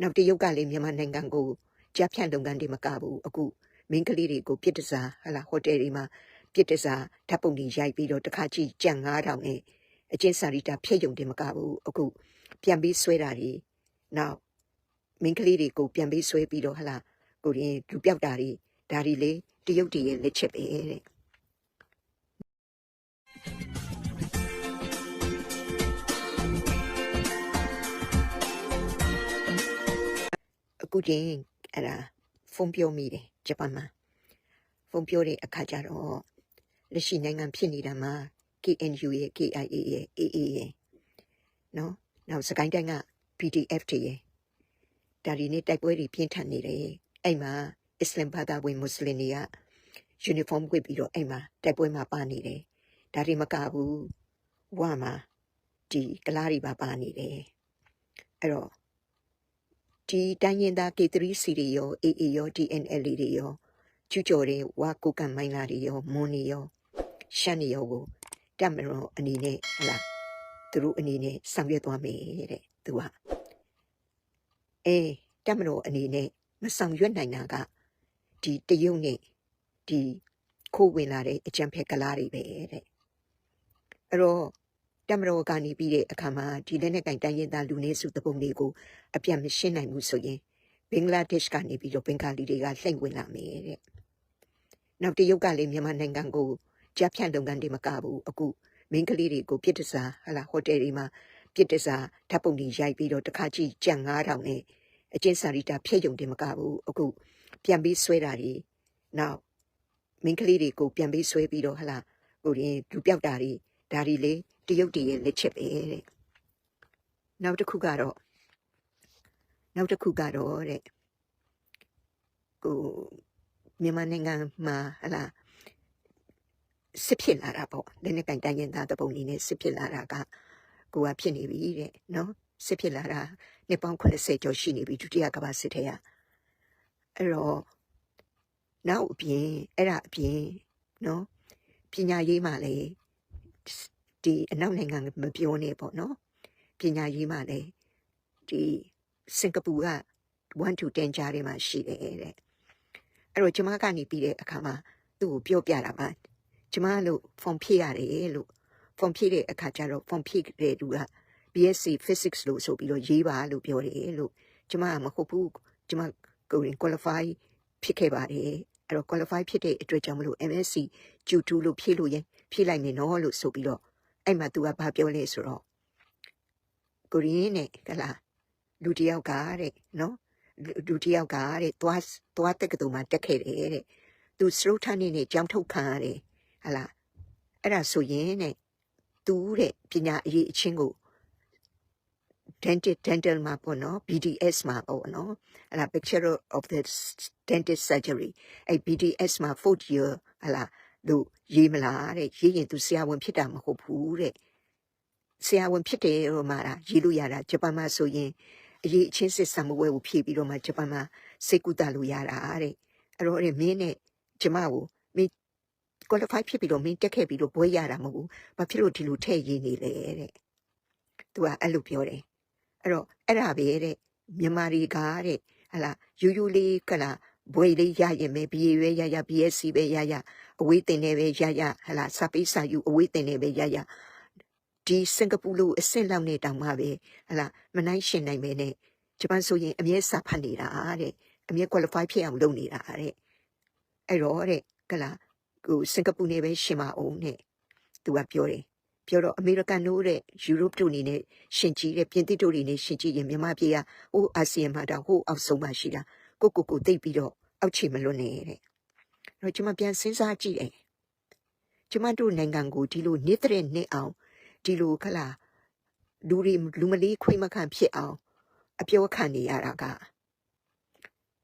နောက်တရုတ်ကလည်းမြန်မာနိုင်ငံကိုကြားဖြန့်လုပ်ငန်းတွေမကဘူးအခုမင်းကလေးတွေကိုပြစ်တစားဟလာဟိုတယ်တွေမှာပြစ်တစားဓာတ်ပုံတွေရိုက်ပြီးတော့တစ်ခါကြည့်ကြံ9000နဲ့အချင်းစာရီတာဖြည့်ယုံတယ်မကဘူးအခုပြန်ပြီးဆွဲတာတွေနောက်မင်းကလေးတွေကိုပြန်ပြီးဆွဲပြီးတော့ဟလာကိုရင်လူပြောက်တာတွေဒါတွေလေတရုတ်တည်းရဲ့လက်ချက်ပဲတဲ့ အခုချင်းအဲ့ဒါဖုန်းပြောမိတယ်ဂျပန်မှာဖုန်းပြောတဲ့အခါကျတော့လက်ရှိနိုင်ငံဖြစ်နေတာမှာ KNU ရဲ့ KIA ရဲ့ AA ရဲ့နော်နောက်စကိုင်းတိုင်းက PDF တွေရဲ့ဒါဒီနေ့တိုက်ပွဲတွေပြင်းထန်နေတယ်အဲ့မှာအစ္စလမ်ဘာသာဝင်မွတ်စလင်တွေကယူနီဖောင်းဝတ်ပြီးတော့အဲ့မှာတိုက်ပွဲမှာပါနေတယ်ဒါတွေမကဘူးဝါမှာဒီကလားတွေပါပါနေတယ်အဲ့တော့ ဒီတိုင်းရင်သား K3C တွေရော AA ရော DNL တွေရောကျူးကျော်တဲ့ဝါကိုကန်မိုင်းလာတွေရောမွန်တွေရောရှမ်းတွေရောကိုတက်မတော်အနေနဲ့ဟလာသူတို့အနေနဲ့ဆောင်ရွက်သွားမယ်တဲ့သူကအေးတက်မတော်အနေနဲ့မဆောင်ရွက်နိုင်တာကဒီတရုတ်နဲ့ဒီခိုးဝင်လာတဲ့အကြံဖက်ကလားတွေပဲတဲ့အဲ့တော့ တက်မတော်ကနေပြီးတဲ့အခါမှာဒီလက်နဲ့ကင်တိုင်းရင်သားလူနေစုတပုံတွေကိုအပြတ်မရှင်းနိုင်ဘူးဆိုရင်ဘင်္ဂလားဒေ့ရှ်ကနေပြီးတော့ဘင်္ဂါလီတွေကလှိမ့်ဝင်လာမယ်တဲ့။နောက်တရုတ်ကလည်းမြန်မာနိုင်ငံကိုကြားဖြန့်လုပ်ငန်းတွေမကဘူးအခုမင်းကလေးတွေကိုပြစ်တစားဟလာဟိုတယ်တွေမှာပြစ်တစားဓာတ်ပုံတွေရိုက်ပြီးတော့တစ်ခါကြည့်ကြံ9000နဲ့အချင်းစာရီတာဖြည့်ယုံတယ်မကဘူးအခုပြန်ပြီးဆွဲတာတွေနောက်မင်းကလေးတွေကိုပြန်ပြီးဆွဲပြီးတော့ဟလာကိုရင်လူပြောက်တာတွေဒါတွေလေ တရုတ်တည်းရဲ့လက်ချက်ပဲတဲ့။နောက်တစ်ခုကတော့နောက်တစ်ခုကတော့တဲ့ကိုမြန်မာနိုင်ငံမှာဟလာစစ်ဖြစ်လာတာပေါ့လက်နဲ့ကင်တိုင်းရင်သားတပုံနေနဲ့စစ်ဖြစ်လာတာကကိုကဖြစ်နေပြီတဲ့နော်စစ်ဖြစ်လာတာနှစ်ပေါင်း80ကျော်ရှိနေပြီဒုတိယကမ္ဘာစစ်ထဲကအဲ့တော့နောက်အပြင်အဲ့ဒါအပြင်နော်ပညာရေးမှလည်း ဒီအနောက်နိုင်ငံမပြောနဲ့ပေါ့နော်ပညာရေးမှလည်းဒီစင်ကာပူက1 to 10ကြားထဲမှာရှိတယ်တဲ့အဲ့တော့ကျမကနေပြီးတဲ့အခါမှာသူ့ကိုပြောပြတာပါကျမလို့ဖုန်းဖြည့်ရတယ်လို့ဖုန်းဖြည့်တဲ့အခါကျတော့ဖုန်းဖြည့်တဲ့သူက BSc Physics လို့ဆိုပြီးတော့ရေးပါလို့ပြောတယ်လို့ကျမကမဟုတ်ဘူးကျမကိုရင် qualify ဖြစ်ခဲ့ပါတယ်အဲ့တော့ qualify ဖြစ်တဲ့အတွက်ကြောင့်မလို့ MSc Q2 လို့ဖြည့်လို့ရင်ဖြည့်လိုက်မယ်နော်လို့ဆိုပြီးတော့ အဲ့မှာသူကဘာပြောလဲဆိုတော့ကိုရင်းနဲ့ကလားလူတစ်ယောက်ကတဲ့နော်လူလူတစ်ယောက်ကတဲ့သွားသွားတက်ကတူမှာတက်ခဲ့တယ်တဲ့သူစရုထနေနဲ့ကြောင်းထုတ်ခံရတယ်ဟလာအဲ့ဒါဆိုရင်တဲ့သူတဲ့ပညာအရေးအချင်းကို dental dental မှာပေါ့နော် BDS မှာပေါ့နော်အဲ့ဒါ Bachelor of the Dentist Surgery အဲ့ BDS မှာ fourth year ဟလာ သူရေးမလားတဲ့ရေးရင်သူဆရာဝန်ဖြစ်တာမဟုတ်ဘူးတဲ့ဆရာဝန်ဖြစ်တယ်လို့မှာလားရေးလို့ရတာဂျပန်မှာဆိုရင်အရေးအချင်းစစ်ဆံမွဲကိုဖြည့်ပြီးတော့မှဂျပန်မှာစိတ်ကူတာလို့ရတာတဲ့အဲ့တော့အဲ့မင်းနဲ့ကျမကိုမင်း qualify ဖြစ်ပြီးတော့မင်းတက်ခဲ့ပြီးတော့ဘွဲရတာမဟုတ်ဘူးဘာဖြစ်လို့ဒီလိုထည့်ရင်းနေလဲတဲ့သူကအဲ့လိုပြောတယ်အဲ့တော့အဲ့ဒါပဲတဲ့မြန်မာတွေကတဲ့ဟလာယူယူလေးကလာဘွေလေးရရင်ပဲ BA ပဲရရ BSc ပဲရရ အဝေးတင်နေပဲရရဟလာစာပေးစာယူအဝေးတင်နေပဲရရဒီစင်ကာပူလိုအဆင့်လောက်နဲ့တောင်မှပဲဟလာမနိုင်ရှင်နိုင်ပဲနဲ့ဂျပန်ဆိုရင်အမြဲစာဖတ်နေတာတဲ့အမြဲ qualify ဖြစ်အောင်လုပ်နေတာတဲ့အဲ့တော့တဲ့ကလာကိုစင်ကာပူနေပဲရှင်မအောင်နဲ့သူကပြောတယ်ပြောတော့အမေရိကန်တို့တဲ့ယူရိုပတို့အနေနဲ့ရှင်ကြီးတဲ့ပြင်သစ်တို့တွေနဲ့ရှင်ကြီးရင်မြန်မာပြည်ကဟိုအာဆီယံမှာတော့ဟိုအောက်ဆုံးမှာရှိတာကိုကိုကိုသိပ်ပြီးတော့အောက်ချေမလွတ်နေတဲ့ တော့ကျွန်မပြန်စဉ်းစားကြည့်တယ်ကျွန်မတို့နိုင်ငံကိုဒီလိုနေတဲ့နှစ်အောင်ဒီလိုခလာလူတွေလူမလေးခွေးမခံဖြစ်အောင်အပြောခံနေရတာက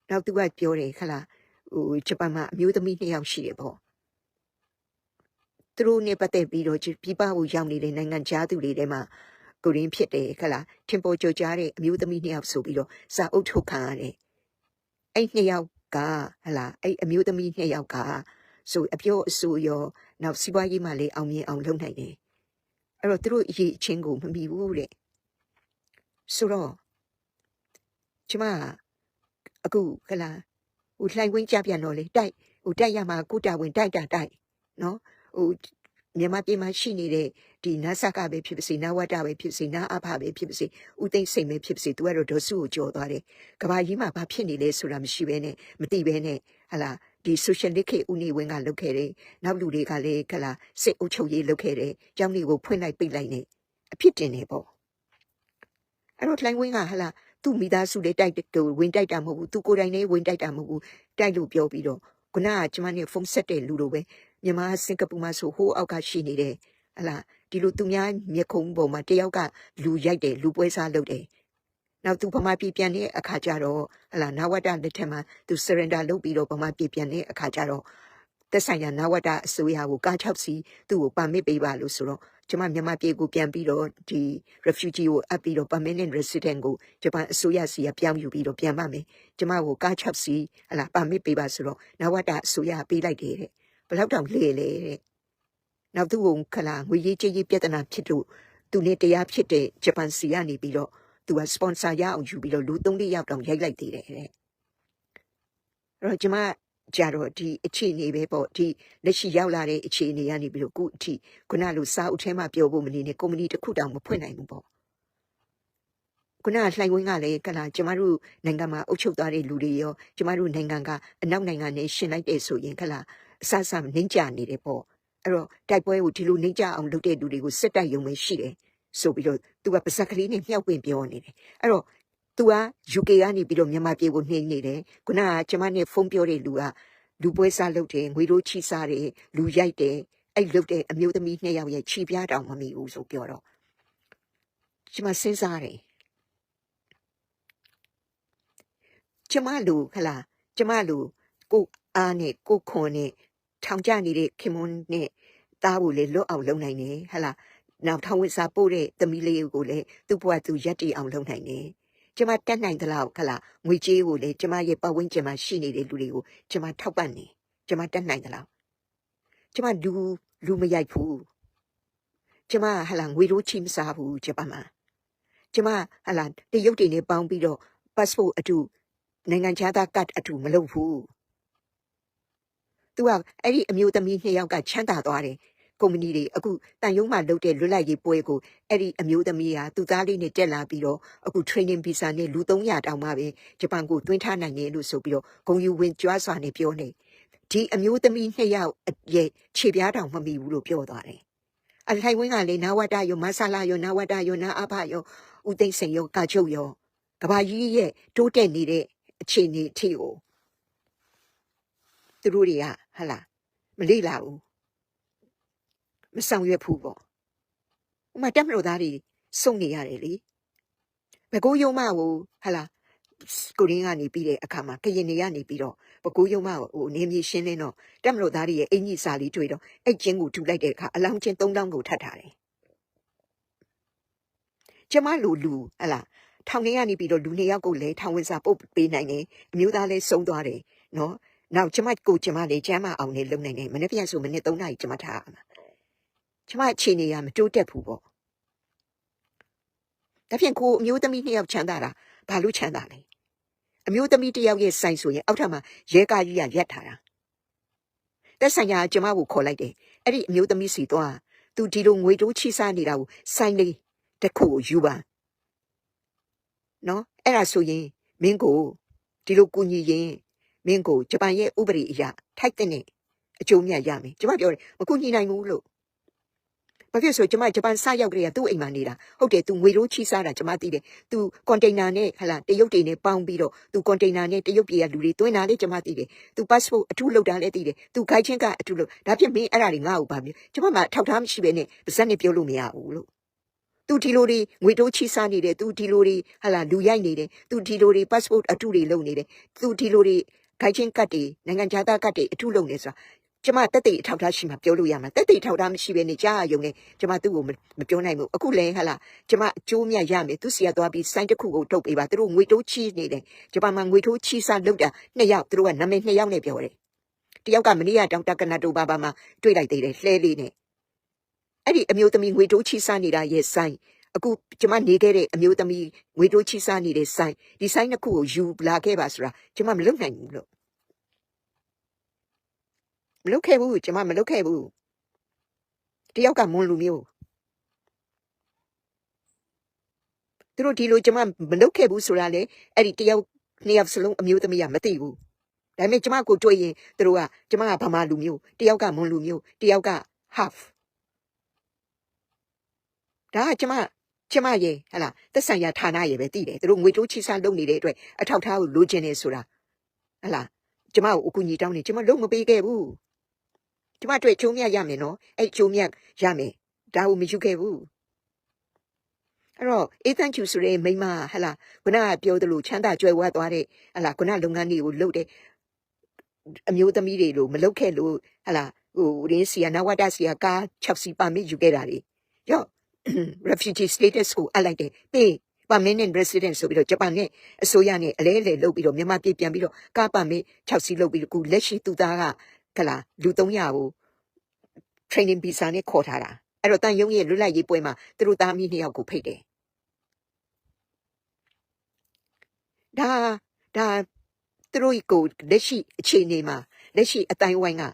နောက်သူကပြောတယ်ခလာဟိုဂျပန်မှာအမျိုးသမီးနှစ်ယောက်ရှိတယ်ပေါ့သူတို့နဲ့ပတ်သက်ပြီးတော့ပြည်ပကိုရောက်နေတဲ့နိုင်ငံခြားသူတွေထဲမှာကိုရင်းဖြစ်တယ်ခလာထင်ပေါ်ကြကြားတဲ့အမျိုးသမီးနှစ်ယောက်ဆိုပြီးတော့စာအုပ်ထုတ်ခံရတယ်အဲ့နှစ်ယောက် ကဟလာအဲ့အမျိုးသမီးနှစ်ယောက်ကဆိုအပြောအဆိုရောနောက်စီးပွားရေးမှာလည်းအောင်မြင်အောင်လုပ်နိုင်တယ်အဲ့တော့သူတို့အရေးအချင်းကိုမမီဘူးတဲ့ဆိုတော့ကျမအခုခလာဟိုလှိုင်ဝင်းကြပြန်တော့လေတိုက်ဟိုတိုက်ရမှာကုတာဝင်တိုက်တာတိုက်နော်ဟိုမြန်မာပြည်မှာရှိနေတဲ့ ဒီနတ်ဆက်ကပဲဖြစ်ပါစေနဝတ္တပဲဖြစ်ပါစေနာအဖပဲဖြစ်ပါစေဥသိမ့်စိတ်ပဲဖြစ်ပါစေသူကတော့ဒေါ်စုကိုကြော်သွားတယ်ကဘာကြီးမှာဘာဖြစ်နေလဲဆိုတာမရှိဘဲနဲ့မသိဘဲနဲ့ဟလာဒီ social လိခေဦးနေဝင်းကလုပ်ခဲ့တယ်နောက်လူတွေကလည်းခလာစိတ်အုပ်ချုပ်ရေးလုပ်ခဲ့တယ်ကျောင်းတွေကိုဖွင့်လိုက်ပိတ်လိုက်နေအဖြစ်တင်နေပေါ့အဲ့တော့လှိုင်းဝင်းကဟလာသူ့မိသားစုတွေတိုက်တယ်ဝင်တိုက်တာမဟုတ်ဘူးသူကိုယ်တိုင်လည်းဝင်တိုက်တာမဟုတ်ဘူးတိုက်လို့ပြောပြီးတော့ခုနကကျမနဲ့ဖုန်းဆက်တဲ့လူတို့ပဲမြန်မာစင်ကာပူမှာဆိုဟိုးအောက်ကရှိနေတယ်ဟလာ ဒီလိုသူများမျက်ခုံးပေါ်မှာတယောက်ကလူရိုက်တယ်လူပွဲစားလုပ်တယ်နောက်သူဗမာပြည်ပြန်တဲ့အခါကျတော့ဟလာနဝတ္တလက်ထက်မှာသူ surrender လုပ်ပြီးတော့ဗမာပြည်ပြန်တဲ့အခါကျတော့သက်ဆိုင်ရာနဝတ္တအစိုးရကိုကား6စီသူ့ကိုပါမစ်ပေးပါလို့ဆိုတော့ကျမမြန်မာပြည်ကိုပြန်ပြီးတော့ဒီ refugee ကိုအပ်ပြီးတော့ permanent resident ကိုဂျပန်အစိုးရစီကပြောင်းယူပြီးတော့ပြန်ပါမယ်ကျမကိုကား6စီဟလာပါမစ်ပေးပါဆိုတော့နဝတ္တအစိုးရပေးလိုက်တယ်တဲ့ဘယ်လောက်တောင်လေလေတဲ့ နောက်သူ့ကိုခလာငွေရေးကြေးရေးပြဿနာဖြစ်လို့သူနဲ့တရားဖြစ်တဲ့ဂျပန်စီကနေပြီးတော့သူက sponsor ရအောင်ယူပြီးတော့လူ3-4ယောက်တောင်ရိုက်လိုက်သေးတယ်တဲ့အဲ့တော့ကျမကြတော့ဒီအခြေအနေပဲပေါ့ဒီလက်ရှိရောက်လာတဲ့အခြေအနေကနေပြီးတော့ခုအထိခုနလိုစာအုပ်ထဲမှာပြောဖို့မနေနဲ့ကုမ္ပဏီတစ်ခုတောင်မဖွင့်နိုင်ဘူးပေါ့ခုနကလှိုင်ဝင်းကလည်းကလာကျမတို့နိုင်ငံမှာအုပ်ချုပ်သွားတဲ့လူတွေရောကျမတို့နိုင်ငံကအနောက်နိုင်ငံနဲ့ရှင်လိုက်တဲ့ဆိုရင်ကလာအဆအဆမနှိမ့်ကြနေတယ်ပေါ့ အဲ့တော့တိုက်ပွဲကိုဒီလိုနှိမ့်ကြအောင်လုပ်တဲ့လူတွေကိုစစ်တိုက်ရုံပဲရှိတယ်ဆိုပြီးတော့သူကပါဇက်ကလေးနဲ့မြောက်ပင်ပြောနေတယ်အဲ့တော့သူက UK ကနေပြီးတော့မြန်မာပြည်ကိုနှိမ့်နေတယ်ခုနကကျမနဲ့ဖုန်းပြောတဲ့လူကလူပွဲစားလုပ်တယ်ငွေတို့ချီစားတယ်လူရိုက်တယ်အဲ့လုပ်တဲ့အမျိုးသမီးနှစ်ယောက်ရဲ့ခြေပြားတောင်မမီဘူးဆိုပြောတော့ကျမစဉ်းစားတယ်ကျမလူခလာကျမလူကိုအားနဲ့ကိုခွန်နဲ့ ထောင်ကျနေတဲ့ခင်မွန်းနဲ့တားဖို့လေလွတ်အောင်လုပ်နိုင်တယ်ဟလာနောက်ထောင်ဝစ်စာပို့တဲ့သမီးလေးကိုလည်းသူ့ဘဝသူရက်တီအောင်လုပ်နိုင်တယ်ကျမတက်နိုင်သလောက်ခလာငွေကြေးကိုလေကျမရဲ့ပတ်ဝန်းကျင်မှာရှိနေတဲ့လူတွေကိုကျမထောက်ပံ့နေကျမတက်နိုင်သလောက်ကျမလူလူမရိုက်ဘူးကျမဟလာငွေတို့ချိမစားဘူးကျမမှာကျမဟလာတရုတ်တွေနဲ့ပေါင်းပြီးတော့ passport အတူနိုင်ငံခြားသားကတ်အတူမလုပ်ဘူး သူကအဲ့ဒီအမျိုးသမီးနှစ်ယောက်ကချမ်းသာသွားတယ်ကုမ္ပဏီတွေအခုတန်ယုံမှလုပ်တဲ့လွတ်လပ်ရေးပွဲကိုအဲ့ဒီအမျိုးသမီးဟာသူသားလေးနဲ့တက်လာပြီးတော့အခု training visa နဲ့လူ300တောင်မှပဲဂျပန်ကိုတွင်းထားနိုင်တယ်လို့ဆိုပြီးတော့ဂုံယူဝင်ကြွားစွာနဲ့ပြောနေဒီအမျိုးသမီးနှစ်ယောက်ရဲ့ခြေပြားတောင်မမီဘူးလို့ပြောသွားတယ်အထိုင်ဝင်းကလည်းနာဝတ္တယောမဆလာယောနာဝတ္တယောနာအဖယောဦးသိမ့်စိန်ယောကာချုပ်ယောကဘာကြီးရဲ့တိုးတက်နေတဲ့အခြေအနေအထိကိုသူတို့တွေက ဟလာမလေ့လာဘူးမဆောင်ရွက်ဘူးပေါ့ဥမာတက်မလို့သားတွေစုံနေရတယ်လေဘကိုးယုံမကိုဟလာကိုရင်းကနေပြီးတဲ့အခါမှာကရင်နေကနေပြီးတော့ဘကိုးယုံမကိုဟိုနေမြေရှင်းလင်းတော့တက်မလို့သားတွေရဲ့အင်ကြီးစာလေးတွေ့တော့အဲ့ကျင်းကိုထူလိုက်တဲ့အခါအလောင်းချင်း၃လောင်းကိုထပ်ထားတယ်ကျမလူလူဟလာထောင်ထဲကနေပြီးတော့လူနှစ်ယောက်ကိုလည်းထောင်ဝင်စာပုတ်ပေးနိုင်တယ်အမျိုးသားလည်းစုံသွားတယ်နော် နောက်ကျမကိုကျမလည်းကျမ်းမအောင်လည်းလုံနိုင်တယ်မနေ့ပြန်ဆိုမနေ့3နာရီကျမထားရမှာကျမအခြေအနေကမတိုးတက်ဘူးပေါ့ဒါဖြင့်ကိုအမျိုးသမီးနှစ်ယောက်ချမ်းသာတာဘာလို့ချမ်းသာလဲအမျိုးသမီးတစ်ယောက်ရဲ့ဆိုင်ဆိုရင်အောက်ထပ်မှာရဲကားကြီးကရက်ထားတာတက်ဆိုင်ရာကျမကိုခေါ်လိုက်တယ်အဲ့ဒီအမျိုးသမီးစီသွားသူဒီလိုငွေတိုးချိစားနေတာကိုဆိုင်လေးတစ်ခုကိုယူပါနော်အဲ့ဒါဆိုရင်မင်းကိုဒီလိုကူညီရင် မင်းကိုဂျပန်ရဲ့ဥပဒေအရထိုက်တဲ့အကျိုးမြတ်ရမယ်ကျမပြောတယ်မကူညီနိုင်ဘူးလို့ဘာဖြစ်ဆိုကျမဂျပန်စရောက်ကြတဲ့သူ့အိမ်မှာနေတာဟုတ်တယ်သူငွေရိုးချီးစားတာကျမသိတယ်သူကွန်တိန်နာနဲ့ဟလာတရုတ်တွေနဲ့ပေါင်းပြီးတော့သူကွန်တိန်နာနဲ့တရုတ်ပြည်ကလူတွေတွင်းတာလေကျမသိတယ်သူ passport အထူးလုပ်တာလည်းသိတယ်သူခိုက်ချင်းကအထူးလုပ်ဒါဖြစ်မင်းအဲ့ဒါတွေငါ့ကိုပါမျိုးကျမမှထောက်ထားမရှိပဲနဲ့ပါဇက်နဲ့ပြောလို့မရဘူးလို့သူဒီလိုတွေငွေတိုးချီစားနေတယ်သူဒီလိုတွေဟလာလူရိုက်နေတယ်သူဒီလိုတွေ passport အထူးတွေလုပ်နေတယ်သူဒီလိုတွေ ခိုက်ချင်းကတ်တွေနိုင်ငံခြားသားကတ်တွေအထူးလုပ်နေဆိုတာကျမတက်တဲ့အထောက်ထားရှိမှပြောလို့ရမှာတက်တဲ့အထောက်ထားမရှိဘဲနဲ့ကြားရုံနဲ့ကျမသူ့ကိုမပြောနိုင်ဘူးအခုလဲဟလာကျမအကျိုးမြတ်ရမယ်သူစီကသွားပြီးစိုင်းတစ်ခုကိုထုတ်ပေးပါသူတို့ငွေတိုးချီးနေတယ်ဂျပန်မှာငွေတိုးချီးစားလုပ်တာနှစ်ယောက်သူတို့ကနာမည်နှစ်ယောက်နဲ့ပြောတယ်တယောက်ကမနေ့ကတောင်တက်ကနတိုဘာဘာမှာတွေ့လိုက်သေးတယ်လှဲလေးနဲ့အဲ့ဒီအမျိုးသမီးငွေတိုးချီးစားနေတာရဲ့စိုင်း အခုကျမနေခဲ့တဲ့အမျိုးသမီးငွေတိုးချိစားနေတဲ့ဆိုင်ဒီဆိုင်တစ်ခုကိုယူလာခဲ့ပါဆိုတာကျမမလုပ်နိုင်ဘူးလို့မလုပ်ခဲ့ဘူးကျမမလုပ်ခဲ့ဘူးတယောက်ကမွန်လူမျိုးသူတို့ဒီလိုကျမမလုပ်ခဲ့ဘူးဆိုတာလေအဲ့ဒီတယောက်နှစ်ယောက်စလုံးအမျိုးသမီးကမသိဘူးဒါပေမဲ့ကျမကိုတွေ့ရင်သူတို့ကကျမကဗမာလူမျိုးတယောက်ကမွန်လူမျိုးတယောက်က half ဒါကကျမ ကျမရဲ့ဟလာသက်ဆိုင်ရာဌာနရဲ့ပဲတည်တယ်သူတို့ငွေတိုးချိစားလုပ်နေတဲ့အတွက်အထောက်ထားကိုလိုချင်နေဆိုတာဟလာကျမကိုအကူအညီတောင်းနေကျမလုံးမပေးခဲ့ဘူးကျမတွေ့ချုံမြတ်ရမယ်နော်အဲ့ချုံမြတ်ရမယ်ဒါကိုမယူခဲ့ဘူးအဲ့တော့ A thank you ဆိုတဲ့မိမဟလာခုနကပြောသလိုချမ်းသာကြွယ်ဝသွားတဲ့ဟလာခုနလုပ်ငန်းတွေကိုလုပ်တဲ့အမျိုးသမီးတွေလို့မလုပ်ခဲ့လို့ဟလာဟိုရင်းစီယာနဝတစီယာကား6စီပါမစ်ယူခဲ့တာလေရော့ refugee status ကိုအပ်လိုက်တယ်ပြီး permanent resident ဆိုပြီးတော့ဂျပန်နဲ့အစိုးရနဲ့အလဲအလဲလုပ်ပြီးတော့မြန်မာပြည်ပြန်ပြီးတော့ကားပါမစ်6စီလုပ်ပြီးတော့ခုလက်ရှိသူသားကကလာလူ300ကို training visa နဲ့ခေါ်ထားတာအဲ့တော့တန်ယုံရဲ့လွတ်လပ်ရေးပွဲမှာသူတို့သားမီးနှစ်ယောက်ကိုဖိတ်တယ်ဒါဒါသူတို့ကိုလက်ရှိအခြေအနေမှာလက်ရှိအတိုင်းဝိုင်းက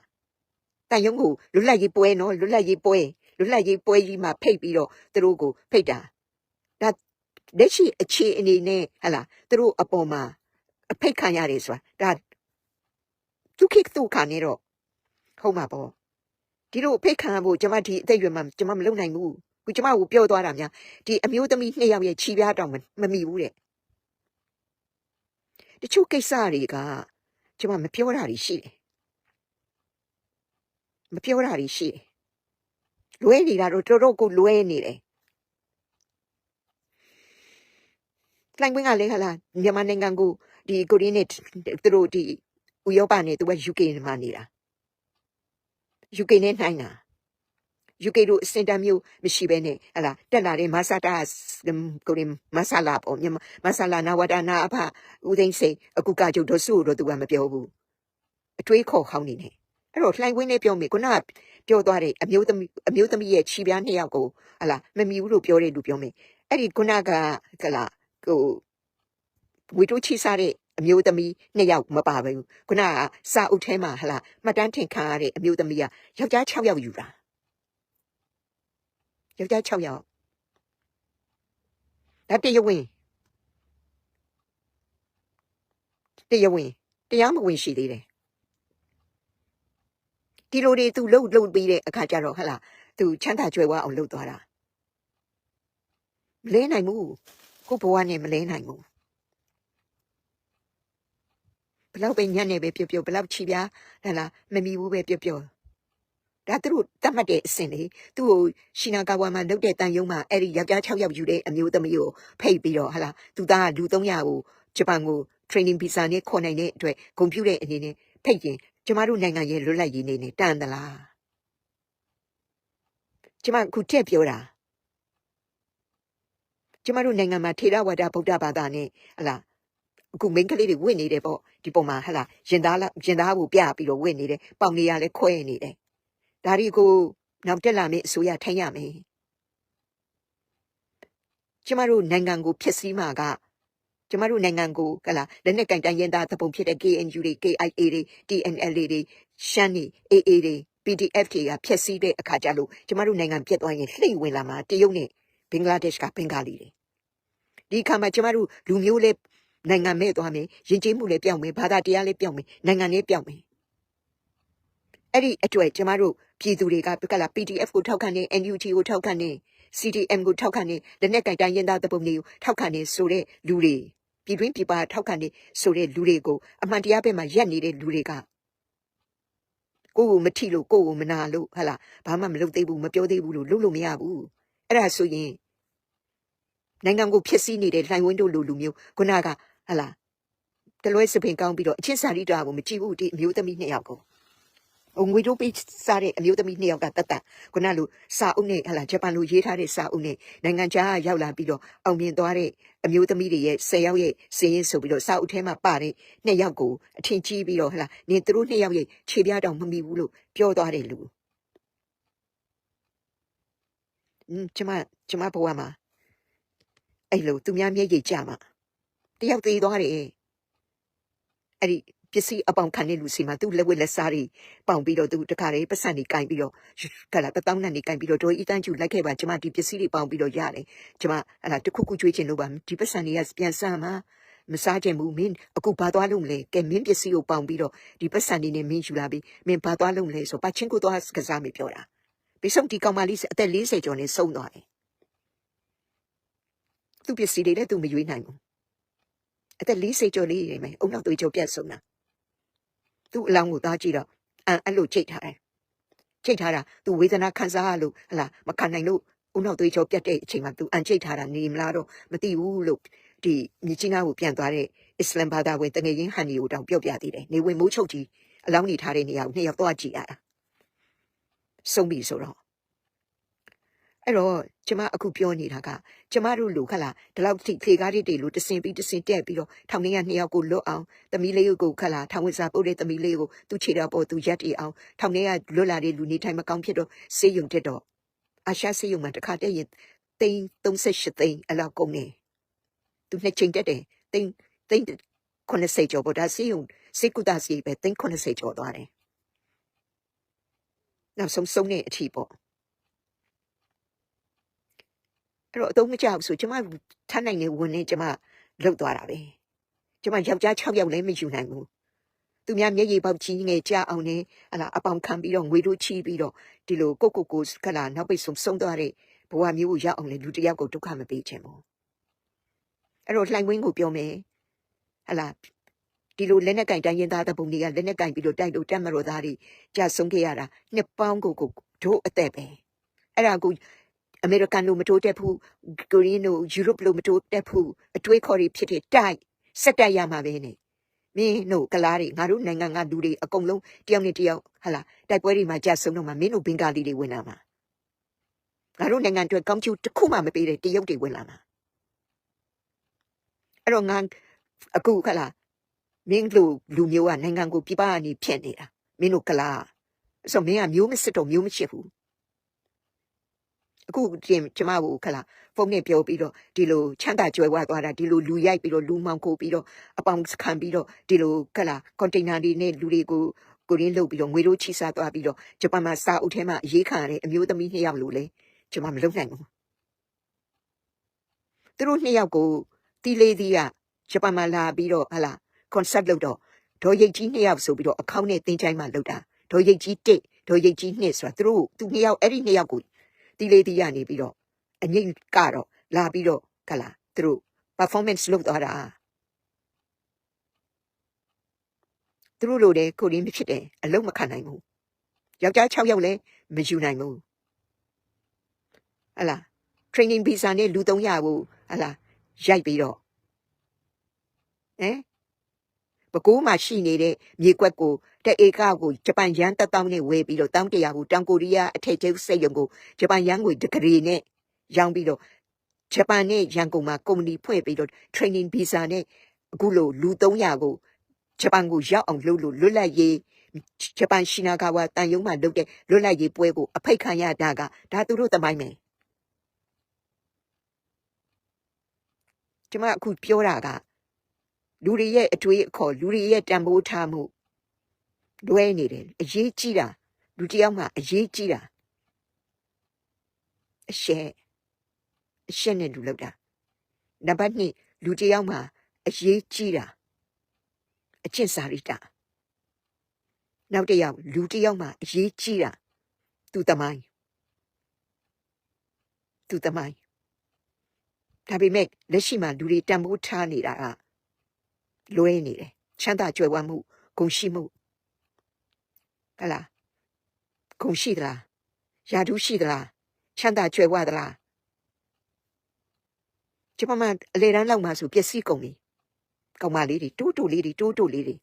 တန်ယုံကိုလွတ်လပ်ရေးပွဲနော်လွတ်လပ်ရေးပွဲ လွတ်လပ်ရေးပွဲကြီးမှာဖိတ်ပြီးတော့သူတို့ကိုဖိတ်တာဒါလက်ရှိအခြေအနေနဲ့ဟလာသူတို့အပေါ်မှာအဖိတ်ခံရတယ်ဆိုတာဒါသူခိကသူခါနေတော့ဟုတ်မှာပေါ့ဒီလိုအဖိတ်ခံဖို့ကျမဒီအသိရွယ်မှာကျမမလုပ်နိုင်ဘူးခုကျမကိုပြောသွားတာများဒီအမျိုးသမီးနှစ်ယောက်ရဲ့ခြိပြားတောင်မမီဘူးတဲ့တချို့ကိစ္စတွေကကျမမပြောတာတွေရှိတယ်မပြောတာတွေရှိတယ် လွဲနေတာတော့တော်တော်ကိုလွဲနေတယ်လိုင်းဝင်းကလည်းဟလာမြန်မာနိုင်ငံကိုဒီကိုရင်းနဲ့သူတို့ဒီဥရောပနဲ့သူက UK မှာနေတာ UK နဲ့နိုင်တာ UK တို့အစင်တမျိုးမရှိဘဲနဲ့ဟလာတက်လာတဲ့မဆာတာကိုရင်မဆာလာပေါ့မြန်မာမဆာလာနာဝဒနာအဖဦးသိန်းစိန်အခုကကြုတ်တော့စုတော့သူကမပြောဘူးအတွေးခေါ်ခေါင်းနေတယ်အဲ့တော့လှိုင်းဝင်းနဲ့ပြောမိခုနက ပြောသွားတဲ့အမျိုးသမီးအမျိုးသမီးရဲ့ခြေပြားနှစ်ယောက်ကိုဟလာမမီဘူးလို့ပြောတဲ့လူပြောမိအဲ့ဒီခုနကကလာဟိုဝီတိုးချိစားတဲ့အမျိုးသမီးနှစ်ယောက်မပါဘူးခုနကစာအုပ်ထဲမှာဟလာမှတ်တမ်းထင်ခံရတဲ့အမျိုးသမီးကယောက်ျား6ယောက်ယူတာယောက်ျား6ယောက်ဒါတရဝင်တရဝင်တရားမဝင်ရှိသေးတယ် ဒီလိုတွေသူလှုပ်လှုပ်ပြီးတဲ့အခါကျတော့ဟလာသူချမ်းသာကြွယ်ဝအောင်လှုပ်သွားတာမလဲနိုင်ဘူးကိုဘဝနဲ့မလဲနိုင်ဘူးဘလောက်ပဲညံ့နေပဲပြောပြောဘလောက်ချီပြားဟလာမမီဘူးပဲပြောပြောဒါသူတို့တတ်မှတ်တဲ့အစင်လေသူ့ကိုရှင်နာကာဝါမှာလုပ်တဲ့တန်ယုံမှာအဲ့ဒီယောက်ျား6ယောက်ယူတဲ့အမျိုးသမီးကိုဖိတ်ပြီးတော့ဟလာသူသားကလူ300ကိုဂျပန်ကို training visa နဲ့ခေါ်နိုင်တဲ့အတွက်ဂုဏ်ပြုတဲ့အနေနဲ့ဖိတ်ရင် ကျမတို့နိုင်ငံရဲ့လွတ်လပ်ရေးနေနဲ့တန်သလားကျမခုတက်ပြောတာကျမတို့နိုင်ငံမှာထေရဝါဒဗုဒ္ဓဘာသာနဲ့ဟလာအခုမိန်းကလေးတွေဝင့်နေတယ်ပေါ့ဒီပုံမှာဟလာရင်သားရင်သားကိုပြပြီးတော့ဝင့်နေတယ်ပေါင်နေရလဲခွဲနေတယ်ဒါဒီကိုနောက်တက်လာမယ့်အစိုးရထိုင်ရမယ်ကျမတို့နိုင်ငံကိုဖျက်ဆီးမှာက ကျမတို့နိုင်ငံကိုကလာလက်နက်ကင်တိုင်းရင်းသားသဘုံဖြစ်တဲ့ KNU တွေ KIA တွေ TNL တွေရှမ်းတွေ AA တွေ PDF တွေကဖျက်ဆီးတဲ့အခါကျလို့ကျမတို့နိုင်ငံပြတ်သွားရင်လှိမ့်ဝင်လာမှာတရုတ်နဲ့ဘင်္ဂလားဒေ့ရှ်ကဘင်္ဂါလီတွေဒီအခါမှာကျမတို့လူမျိုးလေးနိုင်ငံမဲ့သွားမယ်ယဉ်ကျေးမှုလည်းပြောင်းမယ်ဘာသာတရားလည်းပြောင်းမယ်နိုင်ငံလည်းပြောင်းမယ်အဲ့ဒီအတွက်ကျမတို့ပြည်သူတွေကကလာ PDF ကိုထောက်ခံနေ NUG ကိုထောက်ခံနေ CDM ကိုထောက်ခံနေလက်နက်ကင်တိုင်းရင်းသားတပ်ပုံတွေကိုထောက်ခံနေဆိုတဲ့လူတွေ ပြည်တွင်းပြည်ပထောက်ခံနေဆိုတဲ့လူတွေကိုအမှန်တရားဘက်မှာရက်နေတဲ့လူတွေကကိုကိုမထီလို့ကိုကိုမနာလို့ဟလာဘာမှမလုပ်သေးဘူးမပြောသေးဘူးလို့လုပ်လို့မရဘူးအဲ့ဒါဆိုရင်နိုင်ငံကိုဖျက်ဆီးနေတဲ့လှိုင်ဝင်းတို့လူလူမျိုးခုနကဟလာတလွဲစပင်ကောင်းပြီးတော့အချင်းစာရိတာကိုမကြည့်ဘူးဒီအမျိုးသမီးနှစ်ယောက်ကိုဟို ငွေတို့ပေးစားတဲ့အမျိုးသမီးနှစ်ယောက်ကတတ်တတ်ခုနလိုစာအုပ်နဲ့ဟလာဂျပန်လိုရေးထားတဲ့စာအုပ်နဲ့နိုင်ငံခြားရောက်လာပြီးတော့အောင်မြင်သွားတဲ့အမျိုးသမီးတွေရဲ့၁၀ယောက်ရဲ့စည်ရင်ဆိုပြီးတော့စာအုပ်ထဲမှာပါတဲ့နှစ်ယောက်ကိုအထင်ကြီးပြီးတော့ဟလာနင်တို့နှစ်ယောက်ရဲ့ခြေပြားတောင်မမီဘူးလို့ပြောသွားတယ်လူอืมကျမကျမဘဝမှာအဲ့လိုသူများမျက်ရည်ကြမှာတယောက်သေးသွားတယ်အဲ့ဒီ ပစ္စည်းအပေါင်ခံတဲ့လူစီမှာသူ့လက်ဝက်လက်စားတွေပေါင်ပြီးတော့သူတခါလေးပတ်စံတွေကင်ပြီးတော့ကလာတပေါင်းနဲ့နေကင်ပြီးတော့ဒေါ်အီတန်းကျူလိုက်ခဲ့ပါကျမဒီပစ္စည်းတွေပေါင်ပြီးတော့ရတယ်ကျမအဲ့ဒါတခုခုကျွေးချင်လို့ပါဒီပတ်စံတွေကပြန်ဆမ်းမှာမစားချင်ဘူးမင်းအခုဘာသွားလို့မလဲကဲမင်းပစ္စည်းကိုပေါင်ပြီးတော့ဒီပတ်စံတွေနဲ့မင်းယူလာပြီးမင်းဘာသွားလို့မလဲဆိုပါချင်းကိုသွားကစားမိပြောတာပြီးဆုံးဒီကောင်မလေးအသက်40ကျော်နေဆုံးသွားတယ်သူပစ္စည်းတွေလည်းသူမရွေးနိုင်ဘူးအသက်40ကျော်လေးနေမယ်အုံနောက်သွေးကြောပြတ်ဆုံးတာ သူ့အလောင်းကိုသားကြည့်တော့အန်အဲ့လိုချိတ်ထားတယ်ချိတ်ထားတာသူဝေဒနာခံစားရလို့ဟလာမခံနိုင်လို့အုံနောက်သွေးကြောပြတ်တဲ့အချိန်မှာသူအန်ချိတ်ထားတာနေမလားတော့မသိဘူးလို့ဒီမြကြီးနားကိုပြန်သွားတဲ့အစ္စလမ်ဘာသာဝင်တငယ်ချင်းဟန်နီကိုတောင်ပြောပြသေးတယ်နေဝင်မိုးချုပ်ကြီးအလောင်းနေထားတဲ့နေရာကိုနှစ်ယောက်သွားကြည့်ရတာဆုံးပြီဆိုတော့ အဲ့တော့ကျမအခုပြောနေတာကကျမတို့လူခလာဒီလောက်ထိထေကားတွေလို့တစင်ပြီးတစင်တက်ပြီးတော့ထောင်ထဲကနှစ်ယောက်ကိုလွတ်အောင်သမီးလေးကိုခလာထောင်ဝစ်စားပို့တဲ့သမီးလေးကိုသူခြေတော်ပေါ်သူရက်တီအောင်ထောင်ထဲကလွတ်လာတဲ့လူနေထိုင်မကောင်းဖြစ်တော့စေးယုံတက်တော့အာရှစေးယုံမှာတခါတည်းရင်သိန်း38သိန်းအလောက်ကုန်နေသူနှစ်ချိန်တက်တယ်သိန်းသိန်း90ကျော်ပေါ်ဒါစေးယုံစေကုတာစီပဲသိန်း90ကျော်သွားတယ်နောက်ဆုံးဆုံးတဲ့အထီပေါ့ အဲ့တော့အသုံးမကျဘူးဆိုကျမထမ်းနိုင်နေဝင်နေကျမလောက်သွားတာပဲကျမယောက်ျား6ယောက်လည်းမယူနိုင်ဘူးသူများမျက်ရည်ပေါက်ကြီးငယ်ကြအောင်နဲ့ဟလာအပေါင်ခံပြီးတော့ငွေတို့ချီးပြီးတော့ဒီလိုကိုကိုကိုကလာနောက်ပိတ်ဆုံးဆုံးသွားတဲ့ဘဝမျိုးကိုရောက်အောင်လေလူတစ်ယောက်ကိုဒုက္ခမပေးချင်ဘူးအဲ့တော့လှိုင်ဝင်းကိုပြောမယ်ဟလာဒီလိုလက်နဲ့ကင်တိုင်းရင်သားတဲ့ပုံတွေကလက်နဲ့ကင်ပြီးတော့တိုက်လို့တက်မလို့သားတွေကြာဆုံးခဲ့ရတာနှစ်ပေါင်းကိုကိုတို့အသက်ပဲအဲ့ဒါကို အမေရိကန်လိုမတိုးတက်ဘူးကိုရီးနိုယူရိုပလိုမတိုးတက်ဘူးအတွေးခေါ်တွေဖြစ်တဲ့တိုက်စက်တက်ရမှာပဲနေမင်းတို့ကလားတွေငါတို့နိုင်ငံကလူတွေအကုန်လုံးတယောက်နဲ့တယောက်ဟလာတိုက်ပွဲတွေမှာကြာဆုံးတော့မှမင်းတို့ဘင်္ဂလီတွေဝင်လာမှာငါတို့နိုင်ငံအတွက်ကောင်းကျိုးတစ်ခုမှမပေးတဲ့တရုတ်တွေဝင်လာမှာအဲ့တော့ငါအခုခလာမင်းတို့လူမျိုးကနိုင်ငံကိုပြပကနေဖြစ်နေတာမင်းတို့ကလားဆိုမင်းကမျိုးမစစ်တော့မျိုးမရှိဘူး အခုကျကျမကိုခလာဖုန်းနဲ့ပြောပြီးတော့ဒီလိုချမ်းသာကြွယ်ဝသွားတာဒီလိုလူရိုက်ပြီးတော့လူမှောင်ခိုပြီးတော့အပေါင်ခံပြီးတော့ဒီလိုခလာကွန်တိန်နာတွေနဲ့လူတွေကိုကိုရင်းလုပ်ပြီးတော့ငွေတို့ချိစားသွားပြီးတော့ဂျပန်မှာစာအုပ်ထဲမှာအရေးခံရတဲ့အမျိုးသမီးနှစ်ယောက်လို့လေကျမမလုပ်နိုင်ဘူးသူတို့နှစ်ယောက်ကိုတီလေးသီးကဂျပန်မှာလာပြီးတော့ဟလာကွန်ဆပ်လုပ်တော့ဒေါ်ရိတ်ကြီးနှစ်ယောက်ဆိုပြီးတော့အကောင့်နဲ့တင်ချိုင်းမှာလုပ်တာဒေါ်ရိတ်ကြီး1ဒေါ်ရိတ်ကြီး2ဆိုတာသူတို့သူနှစ်ယောက်အဲ့ဒီနှစ်ယောက်ကို တီလေးတီးရနေပြီးတော့အငိမ့်ကတော့လာပြီးတော့ကလာသူတို့ performance လုပ်သွားတာသူတို့လိုတဲ့ကိုရင်းမဖြစ်တယ်အလုံးမခံနိုင်ဘူးယောက်ျား6ယောက်လည်းမယူနိုင်ဘူးဟလာ training visa နဲ့လူ300ကိုဟလာရိုက်ပြီးတော့ဟမ် ပကိုးမှာရှိနေတဲ့မြေကွက်ကိုတဧကကိုဂျပန်ယန်တက်တောင်းနဲ့ဝယ်ပြီးတော့တောင်းတရာကိုတောင်ကိုရီးယားအထက်ကျုပ်စိတ်ရုံကိုဂျပန်ယန်ငွေဒဂရီနဲ့ရောင်းပြီးတော့ဂျပန်နဲ့ရန်ကုန်မှာကုမ္ပဏီဖွဲ့ပြီးတော့ training visa နဲ့အခုလိုလူ300ကိုဂျပန်ကိုရောက်အောင်လုပ်လို့လွတ်လပ်ရေးဂျပန်ရှိနာဂါဝါတန်ယုံမှာလုပ်တဲ့လွတ်လပ်ရေးပွဲကိုအဖိတ်ခံရတာကဒါသူတို့တမိုင်းမယ်ကျမအခုပြောတာက လူတွေရဲ့အတွေးအခေါ်လူတွေရဲ့တန်ဖိုးထားမှုလွဲနေတယ်အရေးကြီးတာလူတစ်ယောက်မှအရေးကြီးတာအရှက်အရှက်နဲ့လူလောက်တာနံပါတ်2လူတစ်ယောက်မှအရေးကြီးတာအကျင့်စာရိတ္တနောက်တစ်ယောက်လူတစ်ယောက်မှအရေးကြီးတာသူတမိုင်းသူတမိုင်းဒါပေမဲ့လက်ရှိမှာလူတွေတန်ဖိုးထားနေတာက လွဲနေတယ်ချမ်းသာကြွယ်ဝမှုဂုဏ်ရှိမှုဟလားဂုဏ်ရှိသလားယာဒူးရှိသလားချမ်းသာကြွယ်ဝသလားကျမမအလေတန်းလောက်မှဆိုပျက်စီးကုန်ပြီကောင်မလေးတွေတိုးတိုးလေးတွေတိုးတိုးလေးတွေ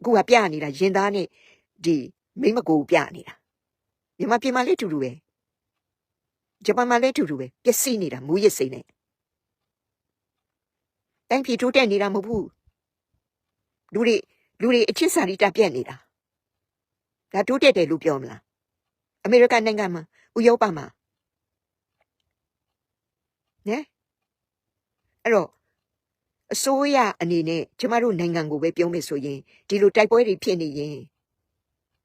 အခုကပြနေတာရင်သားနဲ့ဒီမိမကိုပြနေတာမြန်မာပြည်မှာလည်းတူတူပဲဂျပန်မှာလည်းတူတူပဲပျက်စီးနေတာမူရစ်စိမ့်နဲ့တိုင်းပြည်တိုးတက်နေတာမဟုတ်ဘူး လူတွေလူတွေအချစ်စာရိတပြက်နေတာဒါတိုးတက်တယ်လို့ပြောမလားအမေရိကန်နိုင်ငံမှာဥရောပမှာနဲအဲ့တော့အစိုးရအနေနဲ့ကျမတို့နိုင်ငံကိုပဲပြောမယ်ဆိုရင်ဒီလိုတိုက်ပွဲတွေဖြစ်နေရင်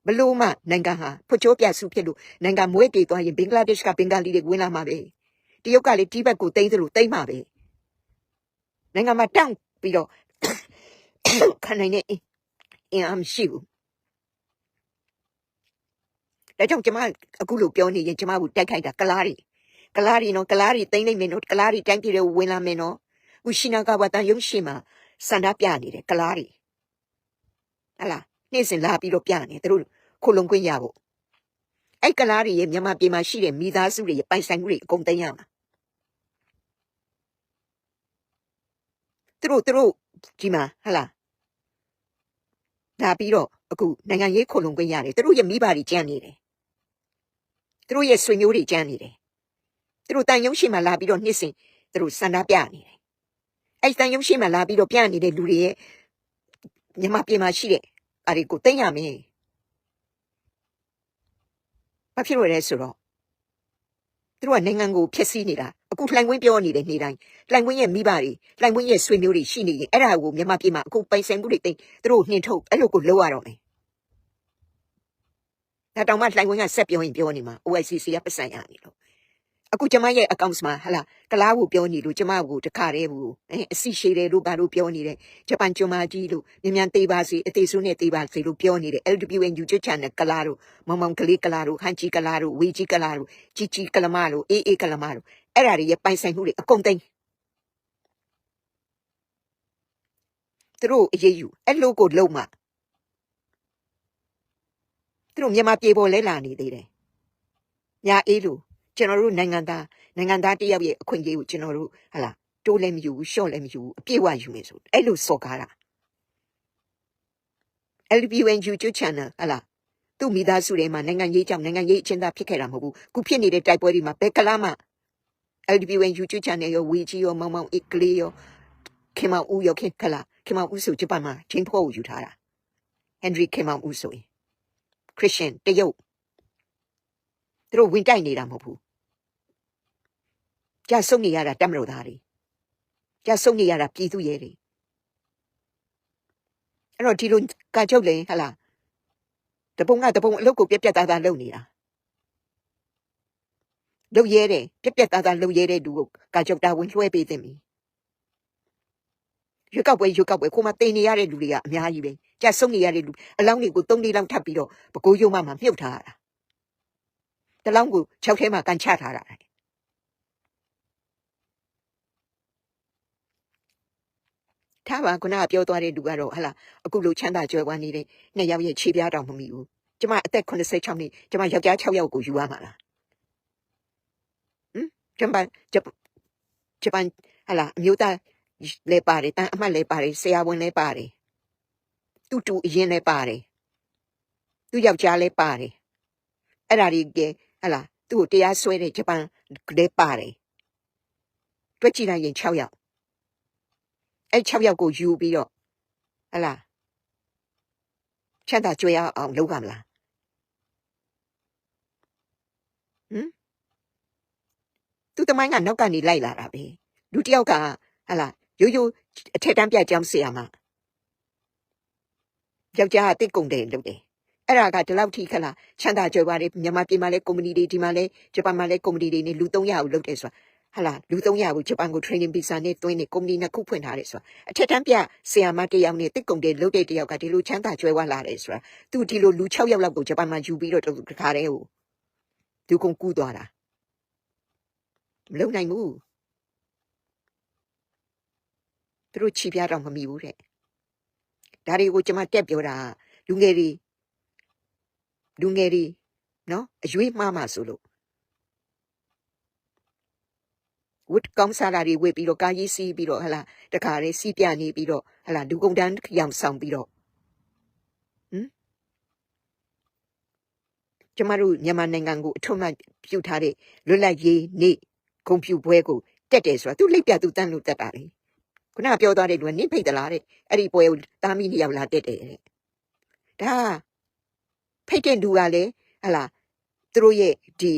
ဘလို့မှနိုင်ငံဟာဖွချိုးပြဆူဖြစ်လို့နိုင်ငံမွေးတည်သွားရင်ဘင်္ဂလားဒေ့ရှ်ကဘင်္ဂါလီတွေဝင်လာမှာပဲတရုတ်ကလည်းတိဘက်ကိုတိမ့်သလိုတိမ့်မှာပဲနိုင်ငံမှာတောင့်ပြီးတော့ ခံနိုင်တဲ့အင်အင်အားမရှိဘူးဒါကြောင့်ကျမအခုလိုပြောနေရင်ကျမကိုတိုက်ခိုက်တာကလားတွေကလားရီနော်ကလားရီတိမ့်လိုက်မယ်နော်ကလားရီတိုင်းပြည်တွေဝင်လာမယ်နော်အခုရှိနာကဝတန်ရုံရှိမှာစန္ဒပြနေတယ်ကလားရီဟလာနေ့စဉ်လာပြီးတော့ပြနေသူတို့ခိုလုံခွင့်ရဖို့အဲ့ကလားရီရဲ့မြန်မာပြည်မှာရှိတဲ့မိသားစုတွေရဲ့ပိုင်ဆိုင်မှုတွေအကုန်သိမ်းရမှာသူတို့သူတို့ ဒီမှာဟလာလာပြီးတော့အခုနိုင်ငံရေးခိုလုံခွင့်ရတယ်သူတို့ရဲ့မိဘတွေကြမ်းနေတယ်သူတို့ရဲ့ဆွေမျိုးတွေကြမ်းနေတယ်သူတို့တန်ယုံရှိမှလာပြီးတော့နှစ်စဉ်သူတို့စန္ဒပြနေတယ်။အဲ့တန်ယုံရှိမှလာပြီးတော့ပြနေတဲ့လူတွေရဲ့မြန်မာပြည်မှာရှိတဲ့အားတွေကိုသိရမယ်။ဘာဖြစ်လို့လဲဆိုတော့ သူတို့ကနိုင်ငံကိုဖျက်ဆီးနေတာအခုလှိုင်ဝင်းပြောနေတယ်နေ့တိုင်းလှိုင်ဝင်းရဲ့မိဘတွေလှိုင်ဝင်းရဲ့ဆွေမျိုးတွေရှိနေရင်အဲ့ဒါကိုမြန်မာပြည်မှာအခုပိုင်ဆိုင်မှုတွေသိသူတို့နှင်ထုတ်အဲ့လိုကိုလုပ်ရတော့မယ်။ဒါတောင်မှလှိုင်ဝင်းကဆက်ပြောရင်ပြောနေမှာ OICC ကပတ်စံရနေလို့ အခုကျမရဲ့ account မှာဟလာကလားကိုပြောနေလို့ကျမကိုတခါတည်းဘူးအဲအစီရှိတယ်လို့ဘာလို့ပြောနေတယ်ဂျပန်ကျွမ်းမကြီးလို့မြန်မြန်သေးပါစေအသေးဆုံးနဲ့သေးပါစေလို့ပြောနေတယ် LWN YouTube channel ကလားတို့မောင်မောင်ကလေးကလားတို့ဟန်ချီကလားတို့ဝေကြီးကလားတို့ជីជីကလမတို့အေးအေးကလမတို့အဲ့ဓာတွေရဲ့ပိုင်ဆိုင်မှုတွေအကုန်သိမ်းသူတို့အရေးယူအဲ့လိုကိုလုံးမှသူတို့မြန်မာပြည်ပေါ်လဲလာနေသေးတယ်ညာအေးလို့ ကျွန်တော်တို့နိုင်ငံသားနိုင်ငံသားတယောက်ရဲ့အခွင့်အရေးကိုကျွန်တော်တို့ဟလာတိုးလည်းမယူဘူးရှော့လည်းမယူဘူးအပြည့်ဝယူမယ်ဆိုအဲ့လိုစော်ကားတာ LBN YouTube channel ဟလာသူ့မိသားစုတွေမှာနိုင်ငံရေးကြောင့်နိုင်ငံရေးအချင်းသားဖြစ်ခဲ့တာမဟုတ်ဘူးခုဖြစ်နေတဲ့တိုက်ပွဲတွေမှာဘယ်ကလားမှ LBN YouTube channel ရောဝီကြီးရောမောင်မောင်အစ်ကလေးရောခင်မောင်ဦးရောခင်ခလာခင်မောင်ဦးဆိုဂျပန်မှာချင်းဖို့ကိုယူထားတာဟန်နရီခင်မောင်ဦးဆိုရင်ခရစ်ယာန်တရုတ် သူတို့ဝင်တိုက်နေတာမဟုတ်ဘူးကြာဆုံးနေရတာတက်မလို့သားတွေကြာဆုံးနေရတာပြည်သူရဲတွေအဲ့တော့ဒီလိုကချုပ်လေဟလာတပုံကတပုံအလုပ်ကိုပြက်ပြက်သားသားလုပ်နေတာလုပ်ရဲတယ်ပြက်ပြက်သားသားလုပ်ရဲတဲ့လူကိုကချုပ်တာဝင်လွှဲပေးသင့်ပြီရွက်ကောက်ပွဲရွက်ကောက်ပွဲခိုးမတင်နေရတဲ့လူတွေကအများကြီးပဲကြာဆုံးနေရတဲ့လူအလောင်းတွေကို၃လေးလောင်းထပ်ပြီးတော့ပကိုးရုံမှမှမြုပ်ထားရတာ တလောင်းကို၆ထဲမှာကန်ချထားတာထားပါခုနကပြောသွားတဲ့လူကတော့ဟလာအခုလိုချမ်းသာကြွယ်ဝနေတယ်နှစ်ယောက်ရဲ့ခြေပြားတောင်မမိဘူးကျမအသက်86နှစ်ကျမယောက်ျား6ယောက်ကိုယူရမှာလားဟမ်ဂျပန်ဂျပန်ဟလာအမျိုးသားလဲပါတယ်တန်အမှတ်လဲပါတယ်ဆရာဝန်လဲပါတယ်တူတူအရင်လဲပါတယ်သူ့ယောက်ျားလဲပါတယ်အဲ့ဒါကြီးက ဟလာသူ့ကိုတရားစွဲတဲ့ဂျပန်လဲပါတယ်တွက်ကြည့်လိုက်ရင်6ယောက်အဲ့6ယောက်ကိုယူပြီးတော့ဟလာချမ်းသာကြွယ်အောင်လုပ်ပါမလားဟမ်သူတမိုင်းကနောက်ကနေလိုက်လာတာပဲလူတယောက်ကဟလာရိုးရိုးအထက်တန်းပြကြောင်းဆရာမယောက်ျားကတိတ်ကုန်တယ်လုပ်တယ် အဲ့ဒါကဒီလောက်ထိခလားချမ်းသာကြွယ်ပါတယ်မြန်မာပြည်မှာလည်းကုမ္ပဏီတွေဒီမှာလည်းဂျပန်မှာလည်းကုမ္ပဏီတွေနဲ့လူ300ကိုလုပ်တယ်ဆိုတာဟာလာလူ300ကိုဂျပန်ကို training visa နဲ့တွင်းနေကုမ္ပဏီနှစ်ခုဖွင့်ထားတယ်ဆိုတာအထက်တန်းပြဆရာမတယောက်နဲ့တစ်ကုန်တဲ့လုပ်တဲ့တယောက်ကဒီလိုချမ်းသာကြွယ်ဝလာတယ်ဆိုတာသူဒီလိုလူ6ယောက်လောက်ကိုဂျပန်မှာယူပြီးတော့တခါတည်းဟိုသူကုန်ကူးသွားတာမလုံနိုင်ဘူးသူတို့ခြိပြတော့မမီဘူးတဲ့ဒါတွေကိုကျွန်မတက်ပြောတာလူငယ်တွေ လူငယ်တွေနော်အရွေးမှားမှဆိုလို့ဝတ်ကောင်းစားတာတွေဝတ်ပြီးတော့ကာကြီးစီးပြီးတော့ဟလာတခါလေးစီးပြနေပြီးတော့ဟလာလူကုန်တန်းရောင်ဆောင်ပြီးတော့ဟမ်ကျမတို့မြန်မာနိုင်ငံကိုအထွတ်မှပြုထားတဲ့လွတ်လပ်ရေးနေ့ဂုံပြူပွဲကိုတက်တယ်ဆိုတာသူလိပ်ပြသူတန်းလို့တက်တာလေခုနကပြောသွားတဲ့လူကနင့်ဖိတ်သလားတဲ့အဲ့ဒီပွဲကိုတာမီနှစ်ယောက်လာတက်တယ်တဲ့ဒါ ဖိတ်တဲ့လူကလည်းဟလာသူတို့ရဲ့ဒီ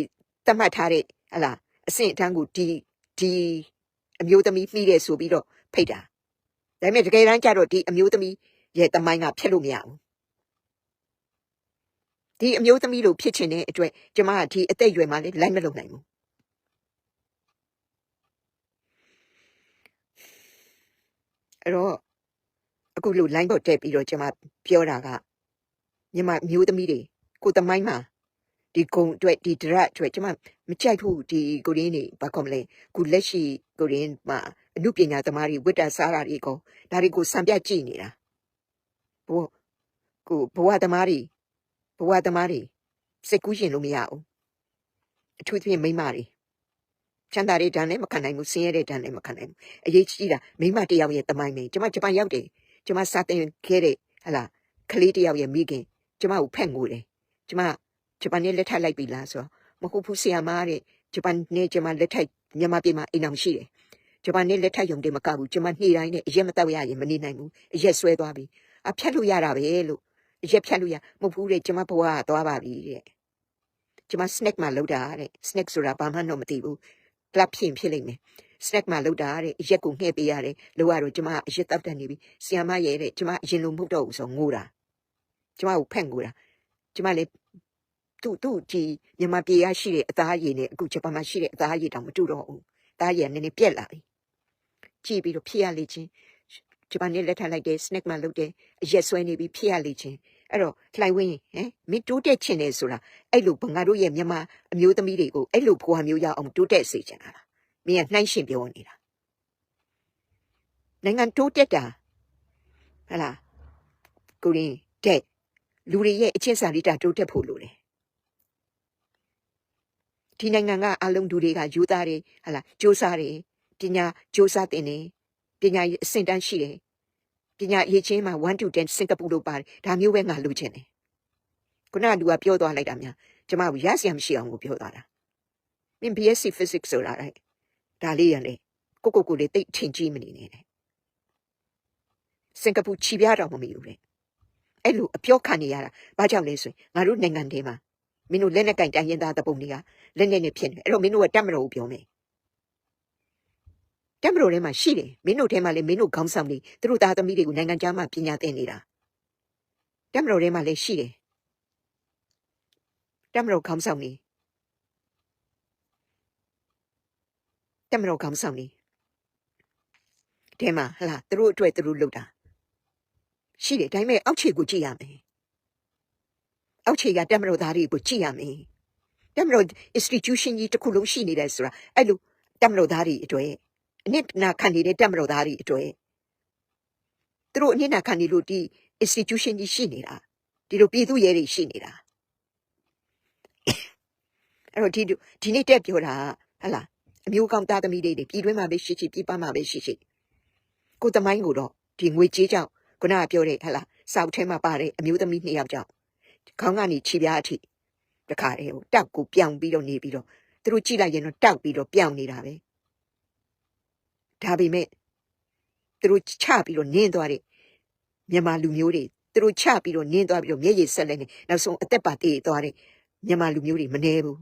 တတ်မှတ်ထားတဲ့ဟလာအဆင့်အတန်းကိုဒီဒီအမျိုးသမီးမှီးတယ်ဆိုပြီးတော့ဖိတ်တာဒါပေမဲ့တကယ်တမ်းကျတော့ဒီအမျိုးသမီးရဲ့တမိုင်းကဖြစ်လို့မရဘူးဒီအမျိုးသမီးလိုဖြစ်ချင်တဲ့အတွက်ကျမကဒီအသက်အရွယ်မှာလည်းလိုက်မလုပ်နိုင်ဘူးအဲ့တော့အခုလို့ line ပေါ်တက်ပြီးတော့ကျမပြောတာက မြန်မာမျိုးသမီးတွေကိုယ်တမိုင်းမှာဒီကုံအတွက်ဒီဒရက်အတွက်ကျမမကြိုက်ဘူးဒီကိုရင်းနေဘာကောမလဲခုလက်ရှိကိုရင်းမှာအမှုပညာသမားတွေဝိတ္တစားတာတွေကိုဒါတွေကိုစံပြကြည့်နေတာဘို့ကိုဘဝသမားတွေဘဝသမားတွေစိတ်ကူးရှင်လို့မရဘူးအထူးသဖြင့်မိန်းမတွေချမ်းသာတဲ့တန်းလည်းမခံနိုင်ဘူးဆင်းရဲတဲ့တန်းလည်းမခံနိုင်ဘူးအရေးကြီးတာမိန်းမတစ်ယောက်ရဲ့တမိုင်းပဲကျမဂျပန်ရောက်တယ်ကျမစာသင်ခဲ့တဲ့ဟလာကလေးတစ်ယောက်ရဲ့မိခင် ကျမကိုဖက်ငိုတယ်ကျမဂျပန်နဲ့လက်ထပ်လိုက်ပြီလားဆိုတော့မဟုတ်ဘူးဆီယာမတဲ့ဂျပန်နဲ့ကျမလက်ထပ်မြန်မာပြည်မှာအိမ်အောင်ရှိတယ်ဂျပန်နဲ့လက်ထပ်ယုံတယ်မကဘူးကျမနေ့တိုင်းနဲ့အရက်မတောက်ရရင်မနေနိုင်ဘူးအရက်ဆွဲသွားပြီအဖြတ်လို့ရတာပဲလို့အရက်ဖြတ်လို့ရမဟုတ်ဘူးတဲ့ကျမဘဝကသွားပါပြီတဲ့ကျမ snack မှာလောက်တာတဲ့ snack ဆိုတာဘာမှတော့မသိဘူး club ဖြစ်ရင်ဖြစ်လိမ့်မယ် snack မှာလောက်တာတဲ့အရက်ကိုငှဲ့ပေးရတယ်လို့ရတော့ကျမအရက်တောက်တတ်နေပြီဆီယာမရဲ့တဲ့ကျမအရင်လိုမဟုတ်တော့ဘူးဆိုငိုတာ ကျမကိုဖက်ငိုတာကျမလည်းသူ့သူ့ဒီမြန်မာပြည်ရရှိတဲ့အသားရည်နဲ့အခုဂျပန်မှာရှိတဲ့အသားရည်တောင်မတူတော့ဘူးအသားရည်ကနည်းနည်းပြက်လာပြီကြည့်ပြီးတော့ဖြစ်ရလေချင်းဂျပန်နဲ့လက်ထပ်လိုက်တယ် snack မှာလုပ်တယ်အရက်ဆွဲနေပြီးဖြစ်ရလေချင်းအဲ့တော့လှိုင်ဝင်းဟမ်မင်းတိုးတက်ချင်တယ်ဆိုတာအဲ့လိုငါတို့ရဲ့မြန်မာအမျိုးသမီးတွေကိုအဲ့လိုဘွားမျိုးရအောင်တိုးတက်စေချင်တာလားမင်းကနှိုင်းရှင်ပြောနေတာနိုင်ငံတိုးတက်တာဟဟလားကိုရင်းတဲ့ လူတွေရဲ့အချင်းစာရိတ္တတိုးတက်ဖို့လိုတယ်ဒီနိုင်ငံကအလုံးသူတွေကယူသားတွေဟလာစ조사တယ်ပညာစ조사တင်တယ်ပညာအဆင့်တန်းရှိတယ်ပညာရေးချင်းမှာ1 to 10စင်ကာပူလိုပါတယ်ဒါမျိုးပဲငါလိုချင်တယ်ခုနကလူကပြောသွားလိုက်တာများကျမကရစရာမရှိအောင်ကိုပြောသွားတာမင်း BSc physics ဆိုတာလေဒါလေးရလေကိုကိုကိုလေးတိတ်ထင်ကြီးမနေနဲ့တဲ့စင်ကာပူခြိပြားတော်မမီဘူးတဲ့ အဲ့လိုအပြောခံနေရတာဘာကြောင့်လဲဆိုရင်ငါတို့နိုင်ငံထဲမှာမင်းတို့လက်နဲ့ကင်တိုင်းရင်သားတဲ့ပုံတွေကလက်နဲ့နဲ့ဖြစ်နေအဲ့တော့မင်းတို့ကတတ်မလို့ပြောမယ်တတ်မလို့ထဲမှာရှိတယ်မင်းတို့ထဲမှာလည်းမင်းတို့ခေါင်းဆောင်တွေသူတို့သားသမီးတွေကိုနိုင်ငံခြားမှာပညာသင်နေတာတတ်မလို့ထဲမှာလည်းရှိတယ်တတ်မလို့ခေါင်းဆောင်တွေတတ်မလို့ခေါင်းဆောင်တွေထဲမှာဟလာသူတို့အတွက်သူတို့လုပ်တာ ရှိတယ်ဒါပေမဲ့အောက်ခြေကိုကြည့်ရမယ်အောက်ခြေကတက်မလို့သားတွေကိုကြည့်ရမယ်တက်မလို့ institution ကြီးတစ်ခုလုံးရှိနေတယ်ဆိုတာအဲ့လိုတက်မလို့သားတွေအတွေ့အနစ်နာခံနေတဲ့တက်မလို့သားတွေအတွေ့သူတို့အနစ်နာခံနေလို့ဒီ institution ကြီးရှိနေတာဒီလိုပြည်သူရဲတွေရှိနေတာအဲ့တော့ဒီဒီနေ့တက်ပြောတာဟလာအမျိုးကောင်းသားသမီးတွေပြည်တွင်းမှာပဲရှိရှိပြည်ပမှာပဲရှိရှိကိုသမိုင်းကိုတော့ဒီငွေကြေးကြောင့် ခုနကပြောတဲ့ဟလာစောက်ထဲမှာပါတဲ့အမျိုးသမီးနှစ်ယောက်ကြောင့်ခေါင်းကနေခြေပြားအထိတခါတည်းဟိုတောက်ကိုပြောင်ပြီးတော့နေပြီးတော့သူတို့ကြည့်လိုက်ရင်တော့တောက်ပြီးတော့ပြောင်နေတာပဲဒါပေမဲ့သူတို့ချပြီးတော့နင်းသွားတဲ့မြန်မာလူမျိုးတွေသူတို့ချပြီးတော့နင်းသွားပြီးတော့မျက်ရည်ဆက်လက်နေနောက်ဆုံးအသက်ပါတည်သွားတဲ့မြန်မာလူမျိုးတွေမနေဘူး